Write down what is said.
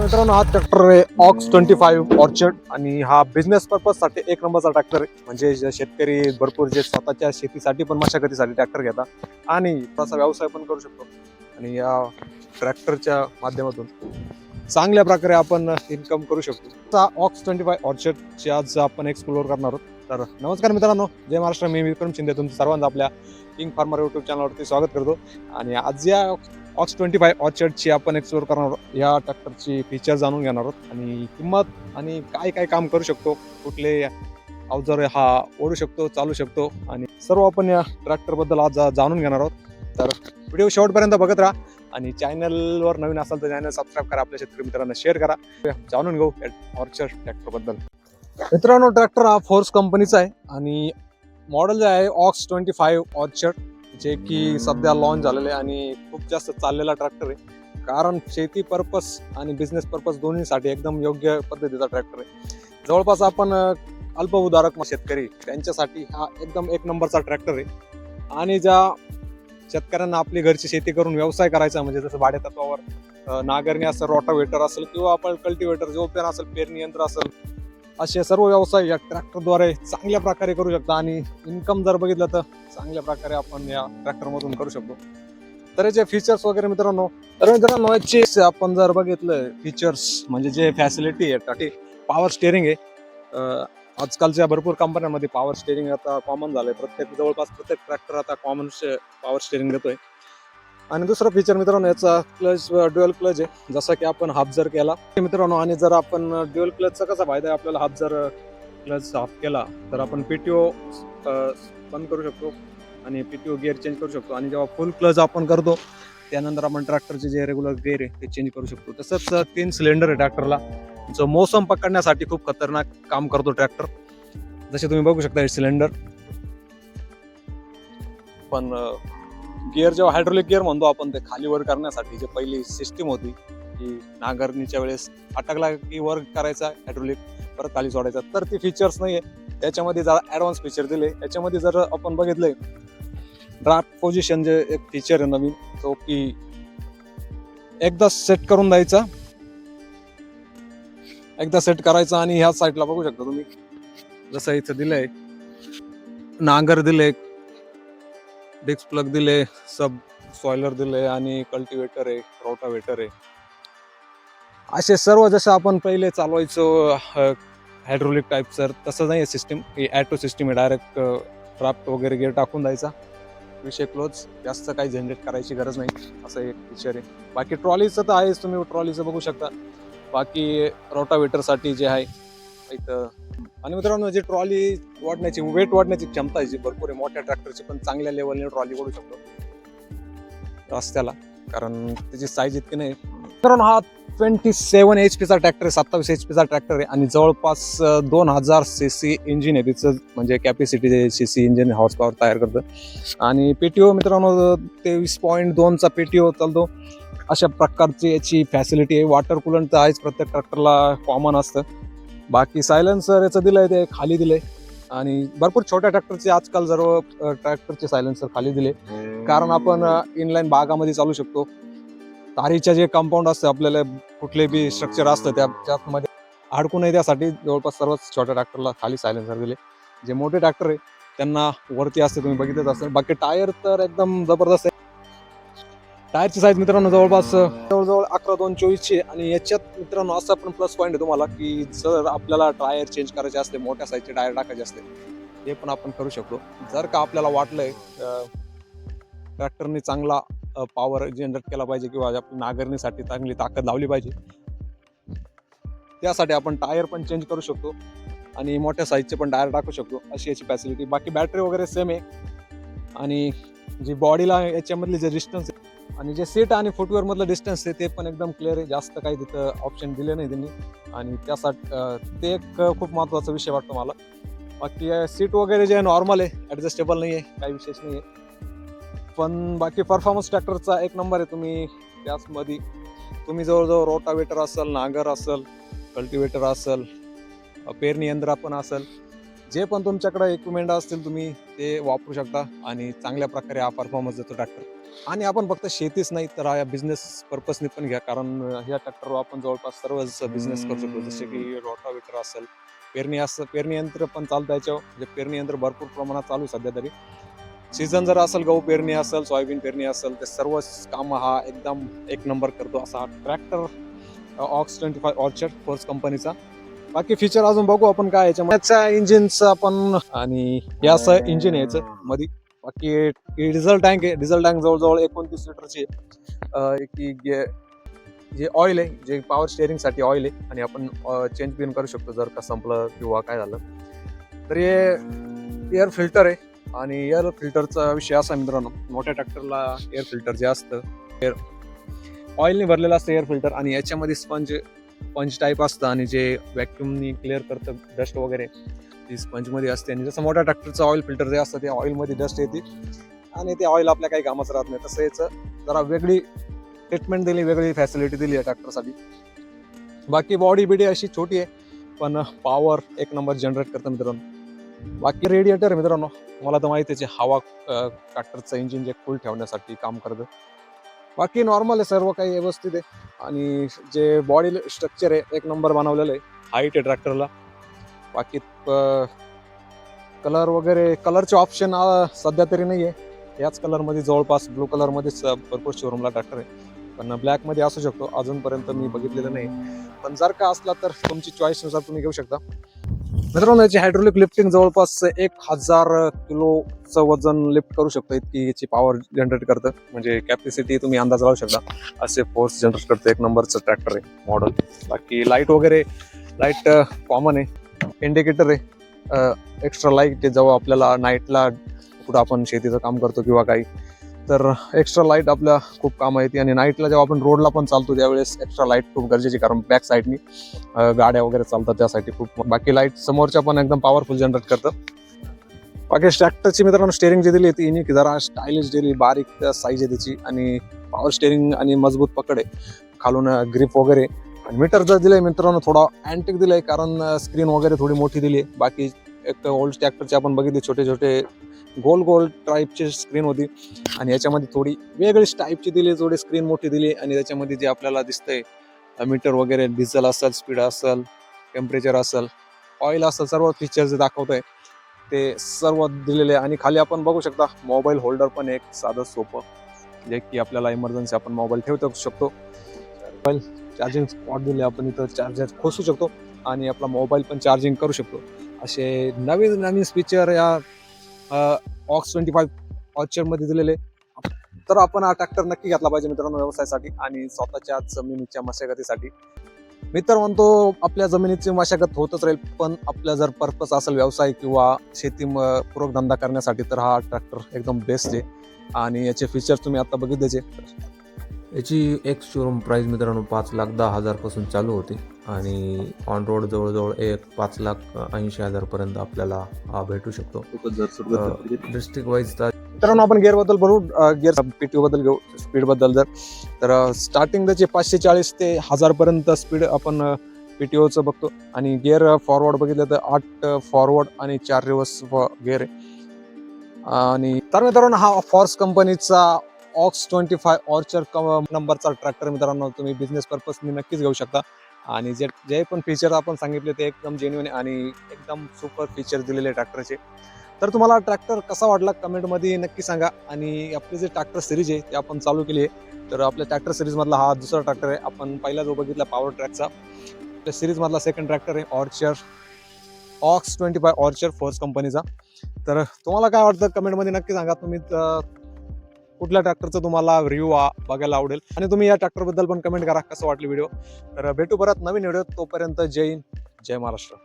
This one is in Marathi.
मित्रांनो हा ट्रॅक्टर आहे ऑक्स ट्वेंटी फाईव्ह ऑर्चर्ड आणि हा बिझनेस पर्पजसाठी एक नंबरचा ट्रॅक्टर आहे. म्हणजे जे शेतकरी भरपूर जे स्वतःच्या शेतीसाठी पण मशागतीसाठी ट्रॅक्टर घेतात आणि त्याचा व्यवसाय पण करू शकतो. आणि या ट्रॅक्टरच्या माध्यमातून चांगल्या प्रकारे आपण इन्कम करू शकतो. हा ऑक्स ट्वेंटी फाय ऑर्चर्डची आज आपण एक्सप्लोअर करणार आहोत. तर नमस्कार मित्रांनो जय महाराष्ट्र. मी विक्रम शिंदे तुमचं सर्वांचं आपल्या किंग फार्मर युट्यूब चॅनलवरती स्वागत करतो. आणि आज या ऑक्स ट्वेंटी फाय ऑर्चर्डची आपण एक्सप्लोर करणार आहोत. या ट्रॅक्टरची फीचर जाणून घेणार आहोत. आणि किंमत आणि काय काय काम करू शकतो कुठले अवजार हा ओढू शकतो चालू शकतो. आणि सर्व आपण या ट्रॅक्टरबद्दल आज जाणून घेणार आहोत. तर व्हिडिओ शेवटपर्यंत बघत राहा. आणि चॅनलवर नवीन असाल तर चॅनल सबस्क्राईब करा. आपल्या शेतकरी मित्रांना शेअर करा. जाणून घेऊ ऑर्चर्ड ट्रॅक्टरबद्दल मित्रांनो ट्रॅक्टर हा फोर्स कंपनीचा आहे. आणि मॉडेल जे आहे ऑक्स ट्वेंटी फाईव्ह ऑर्चर्ड जे की सध्या लॉन्च झालेलं आहे आणि खूप जास्त चाललेला ट्रॅक्टर आहे. कारण शेती पर्पज आणि बिझनेस पर्पज दोन्हीसाठी एकदम योग्य पद्धतीचा ट्रॅक्टर आहे. जवळपास आपण अल्पभूधारक शेतकरी त्यांच्यासाठी हा एकदम एक नंबरचा ट्रॅक्टर आहे. आणि ज्या शेतकऱ्यांना आपली घरची शेती करून व्यवसाय करायचा म्हणजे जसं भाडेतत्वावर नागरणी नांगरणी असेल रोटावेटर असेल किंवा आपण कल्टिवेटर जो पेन असेल पेरणी यंत्र असेल असे सर्व व्यवसाय या ट्रॅक्टरद्वारे चांगल्या प्रकारे करू शकतो आणि इन्कम जर बघितलं तर चांगल्या प्रकारे आपण या ट्रॅक्टरमधून करू शकतो. तर याचे फीचर्स वगैरे मित्रांनो तर मित्रांनो याचे आपण जर बघितलं फीचर्स म्हणजे जे फॅसिलिटी आहे पॉवर स्टेअरिंग आहे आजकालच्या भरपूर कंपन्यांमध्ये पॉवर स्टेअरिंग आता कॉमन झालं आहे प्रत्येक जवळपास प्रत्येक ट्रॅक्टर आता कॉमन पॉवर स्टेअरिंग देतोय. आणि दुसरा फीचर मित्रांनो याचा क्लच ड्युअल क्लच आहे. जसा की आपण हाफ जर केला. मित्रांनो आणि जर आपण ड्युअल क्लचचा कसा फायदा आहे? आपल्याला हाफ जर क्लच हाफ केला तर आपण पीटीओ बंद करू शकतो. आणि पीटीओ गिअर चेंज करू शकतो. आणि जेव्हा फुल क्लच आपण करतो त्यानंतर आपण ट्रॅक्टरचे जे रेग्युलर गिअर आहे ते चेंज करू शकतो. तसंच तीन सिलेंडर आहे ट्रॅक्टरला जो मोसम पकडण्यासाठी खूप खतरनाक काम करतो ट्रॅक्टर जसे तुम्ही बघू शकता हे सिलेंडर पण गिअर जेव्हा हायड्रोलिक गिअर म्हणतो आपण ते खाली वर करण्यासाठी जे पहिली सिस्टीम होती की नांगरणीच्या वेळेस अटकला की वर करायचा हायड्रोलिक परत खाली सोडायचा. तर ती फीचर्स नाही आहे त्याच्यामध्ये जरा ॲडव्हान्स फीचर दिले. याच्यामध्ये जर आपण बघितलंय ड्राफ्ट पोझिशन जे एक फीचर आहे नवीन तो की एकदा सेट करून द्यायचा. एकदा सेट करायचा आणि ह्या साईडला बघू शकता तुम्ही. जसं इथं दिलंय नांगर दिले डिस्क प्लग दिले सब सॉयलर दिले आणि कल्टिवेटर आहे रोटावेटर आहे. असे सर्व जसं आपण पहिले चालवायचो हायड्रोलिक टाईप सर तसं नाही आहे सिस्टीम ही ॲटो सिस्टीम आहे डायरेक्ट ड्राफ्ट वगैरे गिअर टाकून द्यायचा. विषय क्लोज जास्त काही जनरेट करायची गरज नाही. असं एक फीचर आहे. बाकी ट्रॉलीचं तर आहेच तुम्ही ट्रॉलीचं बघू शकता. बाकी रोटावेटरसाठी जे आहे इथं आणि मित्रांनो जी ट्रॉली वाढण्याची वेट वाढण्याची क्षमता आहे जी भरपूर आहे मोठ्या ट्रॅक्टरची पण चांगल्या लेवलने ट्रॉली ओढू शकतो. रस्त्याला कारण त्याची साईज इतकी नाही. मित्रांनो हा ट्वेंटी सेवन एच पीचा ट्रॅक्टर आहे सत्तावीस एच पीचा ट्रॅक्टर आहे आणि जवळपास दोन हजार सी सी इंजिन आहे. तिचं म्हणजे capacity C C engine horse power तयार करतं. आणि पीटीओ मित्रांनो तेवीस पॉईंट दोनचा पीटीओ चालतो. अशा प्रकारची याची फॅसिलिटी आहे. वॉटर कुलंट तर आहेच प्रत्येक ट्रॅक्टरला कॉमन असतं. बाकी सायलेन्सर याचं दिलंय ते खाली दिलंय. आणि भरपूर छोट्या ट्रॅक्टरचे आजकाल सर्व ट्रॅक्टरचे सायलेन्सर खाली दिले. कारण आपण इनलाईन भागामध्ये चालू शकतो. तारीच्या जे कंपाऊंड असतं आपल्याला कुठले बी स्ट्रक्चर असतं त्या त्यामध्ये अडकू नये त्यासाठी जवळपास सर्वच छोट्या ट्रॅक्टरला खाली सायलेन्सर दिले. जे मोठे ट्रॅक्टर आहे त्यांना वरती असते तुम्ही बघितलंच असेल. बाकी टायर तर एकदम जबरदस्त आहे. टायरची साईज मित्रांनो जवळपास जवळजवळ अकरा दोन चोवीसची आणि याच्यात मित्रांनो असा पण प्लस पॉईंट आहे तुम्हाला की जर आपल्याला टायर चेंज करायचे असते मोठ्या साईजचे टायर टाकायचे असते हे पण आपण करू शकतो जर का आपल्याला वाटलंय ट्रॅक्टरने चांगला पॉवर जनरेट केला पाहिजे किंवा आपल्या नांगरणीसाठी चांगली ताकद लावली पाहिजे त्यासाठी आपण टायर पण चेंज करू शकतो आणि मोठ्या साईजचे पण टायर टाकू शकतो अशी याची फॅसिलिटी बाकी बॅटरी वगैरे सेम आहे. आणि जी बॉडीला याच्यामधले जे डिस्टन्स आणि जे सीट आणि फुटवेअर मधलं डिस्टन्स आहे ते पण एकदम क्लिअर आहे. जास्त काही तिथं ऑप्शन दिले नाही त्यांनी. आणि त्यासाठी ते एक खूप महत्त्वाचा विषय वाटतो मला. बाकी सीट वगैरे जे आहे नॉर्मल आहे ॲडजस्टेबल नाही आहे काही विशेष नाही आहे पण बाकी परफॉर्मन्स ट्रॅक्टरचा एक नंबर आहे तुम्ही त्याचमध्ये तुम्ही जवळजवळ रोटावेटर असेल नांगर असेल कल्टिवेटर असेल पेरणी यंत्र पण असेल जे पण तुमच्याकडे इक्विपमेंट असतील तुम्ही ते वापरू शकता. आणि चांगल्या प्रकारे हा परफॉर्मन्स देतो ट्रॅक्टर आणि आपण फक्त शेतीच नाही तर या बिझनेस पर्पजने पण घ्या. कारण ह्या ट्रॅक्टरवर आपण जवळपास सर्वच बिझनेस करू शकतो. जसे की रोटावेटर असेल पेरणी असं पेरणी यंत्र पण चालतं याच्यावर. म्हणजे पेरणी यंत्र भरपूर प्रमाणात चालू सध्या तरी. सीझन जर असेल गहू पेरणी असेल सोयाबीन पेरणी असेल ते सर्व काम हा एकदम एक नंबर करतो असा हा tractor ox twenty five orchard force कंपनीचा बाकी फीचर अजून बघू आपण काय याच्यामध्ये. इंजिनचं आपण आणि हे असं इंजिन यायचं मध्ये बाकी डिझेल टँक आहे. डिझेल टँक जवळजवळ एकोणतीस लिटरची की जे ऑइल आहे जे पॉवर स्टेअरिंगसाठी ऑइल आहे आणि आपण चेंज पिन करू शकतो जर का संपलं किंवा काय झालं. तर हे एअर फिल्टर आहे आणि एअर फिल्टरचा विषय असा मित्रांनो मोठ्या ट्रॅक्टरला एअर फिल्टर जे असतं एअर ऑइलने भरलेलं असतं एअर फिल्टर आणि याच्यामध्ये स्पंज स्पंज टाईप असतं आणि जे व्हॅक्युमनी क्लिअर करतं डस्ट वगैरे. ती स्पंजमध्ये असते आणि जसं मोठ्या ट्रॅक्टरचं ऑइल फिल्टर जे असतं ते ऑइलमध्ये डस्ट येते. आणि ते ऑइल आपल्या काही कामाचं राहत नाही. तसं याचं जरा वेगळी ट्रीटमेंट दिली वेगळी फॅसिलिटी दिली आहे ट्रॅक्टरसाठी बाकी बॉडी बिडी अशी छोटी आहे पण पॉवर एक नंबर जनरेट करतं मित्रांनो. बाकी रेडिएटर मित्रांनो मला तर माहिती आहे हवा ट्रॅक्टरचं इंजिन जे कूल ठेवण्यासाठी काम करतं. बाकी नॉर्मल आहे सर्व काही व्यवस्थित आहे. आणि जे बॉडी स्ट्रक्चर आहे एक नंबर बनवलेलं आहे हाईट आहे ट्रॅक्टरला बाकी कलर वगैरे कलरचे ऑप्शन सध्या तरी नाही आहे याच कलरमध्ये जवळपास ब्लू कलरमध्येच भरपूर शोरूमला ट्रॅक्टर आहे पण ब्लॅकमध्ये असू शकतो. अजूनपर्यंत मी बघितलेलं नाही. पण जर का असला तर तुमची चॉईसनुसार तुम्ही घेऊ शकता. मित्रांनो याची हायड्रोलिक लिफ्टिंग जवळपास एक हजार किलोचं वजन लिफ्ट करू शकतो. इतकी याची पॉवर जनरेट करतं. म्हणजे कॅपॅसिटी तुम्ही अंदाज लावू शकता. असे फोर्स जनरेट करतं. एक नंबरचं ट्रॅक्टर आहे मॉडल बाकी लाइट वगैरे लाइट कॉमन आहे. इंडिकेटर आहे. एक्स्ट्रा लाइट आहे. जेव्हा आपल्याला नाईटला कुठं आपण शेतीचं काम करतो किंवा काही तर एक्स्ट्रा लाइट आपल्या खूप काम येते. आणि नाईटला जेव्हा आपण रोडला पण चालतो त्यावेळेस एक्स्ट्रा लाइट खूप गरजेची कारण बॅक साईडनी गाड्या वगैरे चालतात. त्यासाठी खूप बाकी लाइट समोरच्या पण एकदम पॉवरफुल जनरेट करतं. बाकी ट्रॅक्टरची मित्रांनो स्टेअरिंग जी दिली ती युनिक जरा स्टायलिश दिली बारीक साईज आहे त्याची आणि पॉवर स्टेअरिंग आणि मजबूत पकड आहे. खालून ग्रीप वगैरे. आणि मीटर जर दिलंय मित्रांनो थोडा अँटिक दिलंय कारण स्क्रीन वगैरे थोडी मोठी दिली आहे. बाकी एक ओल्ड ट्रॅक्टरचे आपण बघितले छोटे छोटे गोल गोल टाईपची स्क्रीन होती. आणि याच्यामध्ये थोडी वेगळीच टाईपची दिली थोडी स्क्रीन मोठी दिली. आणि त्याच्यामध्ये जे आपल्याला दिसतंय मीटर वगैरे डिझेल असेल स्पीड असेल टेम्परेचर असेल ऑइल असेल सर्व फीचर्स दाखवत आहे ते सर्व दिलेले आहे. आणि खाली आपण बघू शकता मोबाईल होल्डर पण एक साधं सोपं जे की आपल्याला इमर्जन्सी आपण मोबाईल ठेवू शकतो. चार्जिंग स्पॉट दिले आपण इथं चार्जर खोसू शकतो आणि आपला मोबाईल पण चार्जिंग करू शकतो. असे नवीन नवीन फीचर या ऑक्स ट्वेंटी फाईव्ह ऑचरमध्ये दिलेले. तर आपण हा ट्रॅक्टर नक्की घेतला पाहिजे मित्रांनो व्यवसायासाठी आणि स्वतःच्या जमिनीच्या मशागतीसाठी. मी तर म्हणतो आपल्या जमिनीची मशागत होतच राहील पण आपला जर पर्पज असेल व्यवसाय किंवा शेती म- पूरक धंदा करण्यासाठी तर हा ट्रॅक्टर एकदम बेस्ट आहे. आणि याचे फीचर्स तुम्ही आता बघितलेचे याची एक शोरूम प्राईस मित्रांनो पाच लाख दहा हजारपासून चालू होते. आणि ऑन रोड जवळजवळ एक पाच लाख ऐंशी हजारपर्यंत आपल्याला हा भेटू शकतो. डिस्ट्रिक्ट वाईज मित्रांनो आपण गिअरबद्दल बोलू गिअर पीटीओ बद्दल घेऊ स्पीडबद्दल जर. तर स्टार्टिंग त्याचे पाचशे चाळीस ते हजार पर्यंत स्पीड आपण पीटीओचं बघतो. आणि गिअर फॉरवर्ड बघितलं तर आठ फॉरवर्ड आणि चार रिव्हर्स गिअर आहे. आणि तर मित्रांनो हा फॉर्स कंपनीचा ऑक्स ट्वेंटी फाय ऑर्चर नंबरचा ट्रॅक्टर मित्रांनो तुम्ही बिझनेस पर्पजने नक्कीच घेऊ शकता. आणि जे जे पण फीचर आपण सांगितले ते एकदम जेन्युन आणि एकदम सुपर फीचर दिलेले ट्रॅक्टरचे तर तुम्हाला ट्रॅक्टर कसा वाटला कमेंटमध्ये नक्की सांगा. आणि आपले जे ट्रॅक्टर सिरीज आहे ते आपण चालू केली आहे. तर आपल्या ट्रॅक्टर सिरीजमधला हा दुसरा ट्रॅक्टर आहे. आपण पहिला जो बघितला पॉवर ट्रॅकचा त्या सिरीजमधला सेकंड ट्रॅक्टर आहे orchard ox twenty five orchard force कंपनीचा तर तुम्हाला काय वाटतं? कमेंटमध्ये नक्की सांगा. तुम्ही कुठल्या ट्रॅक्टरचं तुम्हाला रिव्ह्यू बघायला आवडेल? आणि तुम्ही या ट्रॅक्टरबद्दल पण कमेंट करा कसं वाटलं व्हिडिओ तर भेटू परत नवीन व्हिडिओ तोपर्यंत जय हिंद जय महाराष्ट्र.